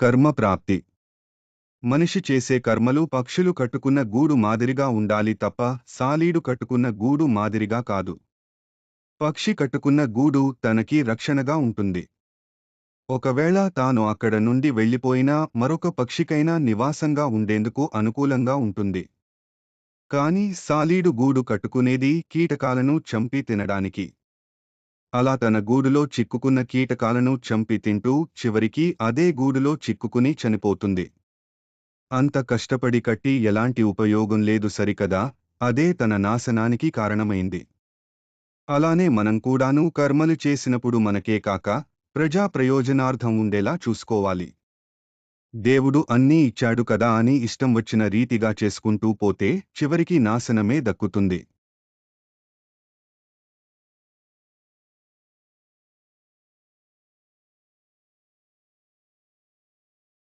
కర్మ ప్రాప్తి. మనిషి చేసే కర్మలు పక్షులు కట్టుకున్న గూడు మాదిరిగా ఉండాలి తప్ప సాలీడు కట్టుకున్న గూడు మాదిరిగా కాదు. పక్షి కట్టుకున్న గూడు తనకి రక్షణగా ఉంటుంది. ఒకవేళ తాను అక్కడ నుండి వెళ్ళిపోయినా మరొక పక్షికైనా నివాసంగా ఉండేందుకు అనుకూలంగా ఉంటుంది. కాని సాలీడు గూడు కట్టుకునేది కీటకాలను చంపి తినడానికి. అలా తన గూడులో చిక్కుకున్న కీటకాలను చంపి తింటూ చివరికి అదే గూడులో చిక్కుకుని చనిపోతుంది. అంత కష్టపడి కట్టి ఎలాంటి ఉపయోగం లేదు సరికదా అదే తన నాశనానికి కారణమైంది. అలానే మనం కూడాను కర్మలు చేసినప్పుడు మనకే కాక ప్రజా ప్రయోజనార్థం ఉండేలా చూసుకోవాలి. దేవుడు అన్నీ ఇచ్చాడు కదా అని ఇష్టం వచ్చిన రీతిగా చేసుకుంటూ పోతే చివరికి నాశనమే దక్కుతుంది.